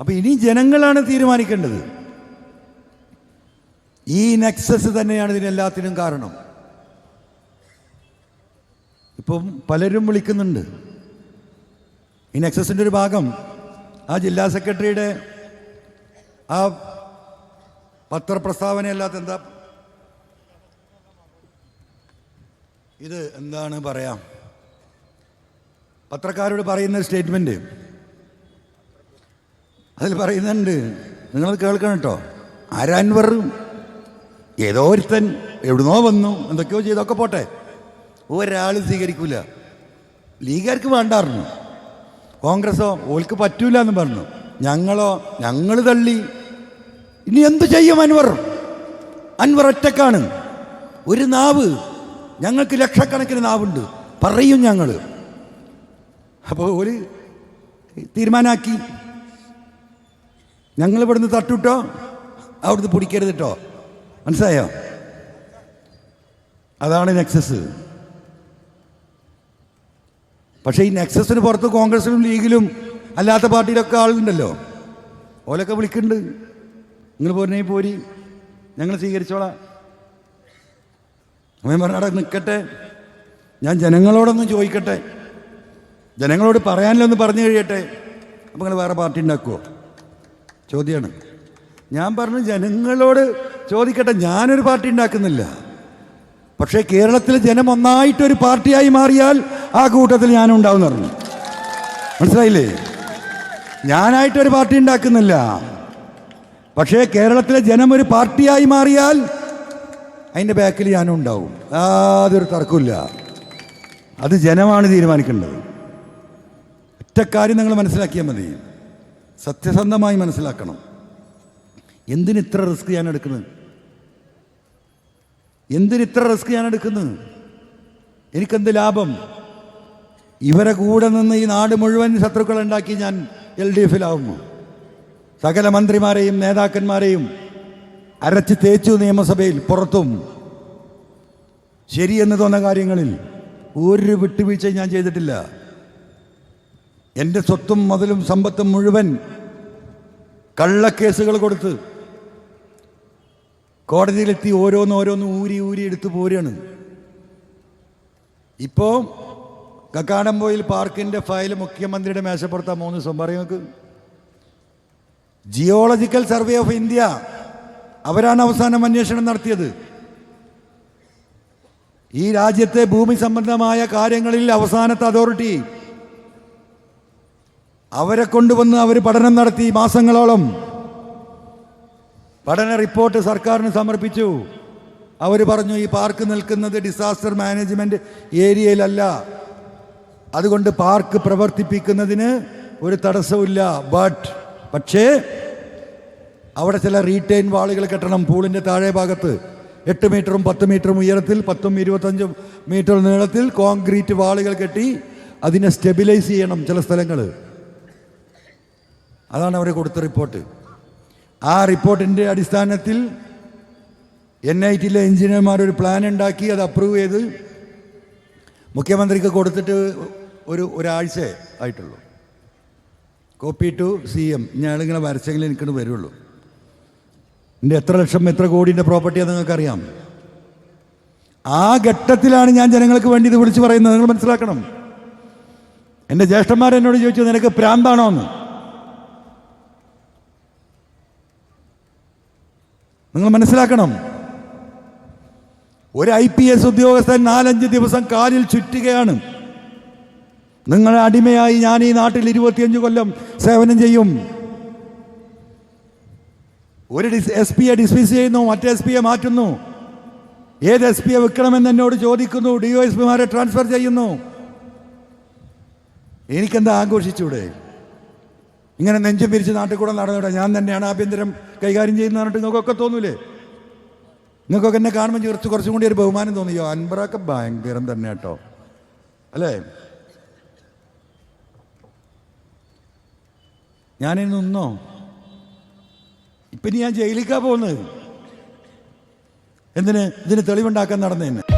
അപ്പൊ ഇനി ജനങ്ങളാണ് തീരുമാനിക്കേണ്ടത്. ഈ നെക്സസ് തന്നെയാണ് ഇതിനെല്ലാത്തിനും കാരണം. ഇപ്പം പലരും വിളിക്കുന്നുണ്ട്. ഈ നെക്സസിന്റെ ഒരു ഭാഗം ആ ജില്ലാ സെക്രട്ടറിയുടെ ആ പത്രപ്രസ്താവന അല്ലാത്ത എന്താ? ഇത് എന്താണ് പറയാം? പത്രക്കാരോട് പറയുന്ന സ്റ്റേറ്റ്മെന്റ് അതിൽ പറയുന്നുണ്ട്. നിങ്ങൾ കേൾക്കണം കേട്ടോ ആരാൻവർ ഏതോ ഒരുത്തൻ എവിടുന്നോ വന്നു എന്തൊക്കെയോ ചെയ്തൊക്കെ പോട്ടെ. ഒരാൾ സ്വീകരിക്കൂല. ലീഗുകാർക്ക് വേണ്ടായിരുന്നു കോൺഗ്രസോ ഓൾക്ക് പറ്റൂല എന്ന് പറഞ്ഞു. ഞങ്ങളോ ഞങ്ങൾ തള്ളി. ഇനി എന്തു ചെയ്യും അൻവർ? അൻവർ ഒറ്റക്കാണ്. ഒരു നാവ്. ഞങ്ങൾക്ക് ലക്ഷക്കണക്കിന് നാവുണ്ട്. പറയും ഞങ്ങൾ അപ്പോൾ ഒരു തീരുമാനാക്കി. ഞങ്ങൾ ഇവിടുന്ന് തട്ടുട്ടോ? അവിടുന്ന് പിടിക്കരുത് കേട്ടോ മനസ്സിലായോ? അതാണ് നെക്സസ് പക്ഷേ ഈ നെക്സസിന് പുറത്ത് കോൺഗ്രസിലും ലീഗിലും അല്ലാത്ത പാർട്ടിയിലൊക്കെ ആളുണ്ടല്ലോ. ഓലൊക്കെ വിളിക്കുന്നുണ്ട്. നിങ്ങൾ പോരണേ പോരി. ഞങ്ങൾ സ്വീകരിച്ചോളാം. അമ്മ പറഞ്ഞാടെ നിൽക്കട്ടെ ഞാൻ ജനങ്ങളോടൊന്ന് ചോദിക്കട്ടെ. ജനങ്ങളോട് പറയാനില്ലൊന്ന് പറഞ്ഞു കഴിയട്ടെ. അപ്പോൾ നിങ്ങൾ വേറെ പാർട്ടി ഉണ്ടാക്കുമോ ചോദ്യമാണ് ഞാൻ പറഞ്ഞു ജനങ്ങളോട് ചോദിക്കട്ടെ ഞാനൊരു പാർട്ടി ഉണ്ടാക്കുന്നില്ല. പക്ഷേ കേരളത്തിലെ ജനം ഒന്നായിട്ടൊരു പാർട്ടിയായി മാറിയാൽ ആ കൂട്ടത്തിൽ ഞാനും ഉണ്ടാവും പറഞ്ഞു. മനസ്സിലായില്ലേ? ഞാനായിട്ടൊരു പാർട്ടി ഉണ്ടാക്കുന്നില്ല. പക്ഷേ കേരളത്തിലെ ജനം ഒരു പാർട്ടിയായി മാറിയാൽ അതിന്റെ ബാക്കിൽ ഞാനും ഉണ്ടാവും യാതൊരു തർക്കമില്ല അത് ജനമാണ് തീരുമാനിക്കേണ്ടത്. ഒറ്റക്കാര്യം നിങ്ങൾ മനസ്സിലാക്കിയാൽ മതി. സത്യസന്ധമായി മനസ്സിലാക്കണം. എന്തിന് ഇത്ര റിസ്ക് ഞാൻ എടുക്കുന്നത്? എന്തിന് ഇത്ര റിസ്ക് ഞാൻ എടുക്കുന്നത്? എനിക്കെന്ത് ലാഭം? ഇവരെ കൂടെ നിന്ന് ഈ നാട് മുഴുവൻ ശത്രുക്കൾ ഉണ്ടാക്കി ഞാൻ എൽ ഡി എഫിലാവുന്നു. സകല മന്ത്രിമാരെയും നേതാക്കന്മാരെയും അരച്ച് തേച്ചു നിയമസഭയിൽ പുറത്തും. ശരിയെന്ന് തോന്നുന്ന കാര്യങ്ങളിൽ ഒരു വിട്ടുവീഴ്ചയും ഞാൻ ചെയ്തിട്ടില്ല. എന്റെ സ്വത്തും മുതലും സമ്പത്തും മുഴുവൻ കള്ളക്കേസുകൾ കൊടുത്ത് കോടതിയിലെത്തി ഓരോന്ന് ഓരോന്ന് ഊരി ഊരി എടുത്തു പോരുകയാണ് ഇപ്പോൾ കക്കാടംപോയിൽ പാർക്കിന്റെ ഫയൽ മുഖ്യമന്ത്രിയുടെ മേശപ്പുറത്താ മൂന്ന് ദിവസം. പറയും ജിയോളജിക്കൽ സർവേ ഓഫ് ഇന്ത്യ അവരാണ് അവസാനം അന്വേഷണം നടത്തിയത്. ഈ രാജ്യത്തെ ഭൂമി സംബന്ധമായ കാര്യങ്ങളിൽ അവസാനത്തെ അതോറിറ്റി അവരെ കൊണ്ടുവന്ന് അവർ പഠനം നടത്തി മാസങ്ങളോളം. പഠന റിപ്പോർട്ട് സർക്കാരിന് സമർപ്പിച്ചു. അവർ പറഞ്ഞു ഈ പാർക്ക് നിൽക്കുന്നത് ഡിസാസ്റ്റർ മാനേജ്മെന്റ് ഏരിയയിലല്ല. അതുകൊണ്ട് പാർക്ക് പ്രവർത്തിപ്പിക്കുന്നതിന് ഒരു തടസ്സമില്ല ബട്ട് പക്ഷേ അവിടെ ചില റീറ്റെയിൻ വാളുകൾ കെട്ടണം പൂളിന്റെ താഴെ ഭാഗത്ത്. എട്ട് മീറ്ററും പത്ത് മീറ്ററും ഉയരത്തിൽ പത്തും ഇരുപത്തഞ്ചും മീറ്റർ നീളത്തിൽ കോൺക്രീറ്റ് വാളുകൾ കെട്ടി അതിനെ സ്റ്റെബിലൈസ് ചെയ്യണം ചില സ്ഥലങ്ങൾ അതാണ് അവർ കൊടുത്ത റിപ്പോർട്ട്. ആ റിപ്പോർട്ടിന്റെ അടിസ്ഥാനത്തിൽ എൻ ഐ ടിയിലെ എഞ്ചിനീയർമാർ ഒരു പ്ലാൻ ഉണ്ടാക്കി അത് അപ്രൂവ് ചെയ്ത് മുഖ്യമന്ത്രിക്ക് കൊടുത്തിട്ട് ഒരു ഒരാഴ്ച ആയിട്ടുള്ളൂ. Copy to C M. ഞാനിങ്ങനെ വരച്ചെങ്കിലും എനിക്കിട്ട് വരുള്ളൂ. എന്റെ എത്ര ലക്ഷം എത്ര കോടിന്റെ പ്രോപ്പർട്ടിയാണ് നിങ്ങൾക്കറിയാം. ആ ഘട്ടത്തിലാണ് ഞാൻ ജനങ്ങൾക്ക് വേണ്ടി ഇത് വിളിച്ചു പറയുന്നത്. നിങ്ങൾ മനസ്സിലാക്കണം. എന്റെ ജ്യേഷ്ഠന്മാരെന്നോട് ചോദിച്ചു നിനക്ക് പ്രാന്താണോ? എന്ന്. നിങ്ങൾ മനസ്സിലാക്കണം. ഒരു ഐ പി എസ് ഉദ്യോഗസ്ഥൻ നാലഞ്ച് ദിവസം കാലിൽ ചുറ്റുകയാണ്. നിങ്ങളെ അടിമയായി ഞാൻ ഈ നാട്ടിൽ ഇരുപത്തിയഞ്ച് കൊല്ലം സേവനം ചെയ്യും. ഒരു എസ് പിയെ ഡിസ്മിസ് ചെയ്യുന്നു മറ്റേ എസ് പിയെ മാറ്റുന്നു. ഏത് എസ് പിയെ വെക്കണമെന്ന് എന്നോട് ചോദിക്കുന്നു ഡി ഒ എസ് പിമാരെ ട്രാൻസ്ഫർ ചെയ്യുന്നു. എനിക്കെന്താ ആഘോഷിച്ചൂടെ? ഇങ്ങനെ നെഞ്ചും പിരിച്ച് നാട്ടിൽ കൂടെ നടന്നൂടെ ഞാൻ തന്നെയാണ് ആഭ്യന്തരം കൈകാര്യം ചെയ്യുന്ന പറഞ്ഞിട്ട് നിങ്ങൾക്കൊക്കെ തോന്നൂലേ? നിങ്ങൾക്കൊക്കെ എന്നെ കാണുമ്പോൾ കുറച്ച് കുറച്ചും കൂടി ഒരു ബഹുമാനം തോന്നിയോ? അൻപറൊക്കെ ഭയങ്കരം തന്നെ കേട്ടോ. അല്ലേ? ഞാനിന്ന് നിന്നോ? ഇപ്പം ഞാൻ ജയിലിക്കാ പോകുന്നത്. എന്തിന്? ഇതിന് തെളിവുണ്ടാക്കാൻ നടന്നതന്നെ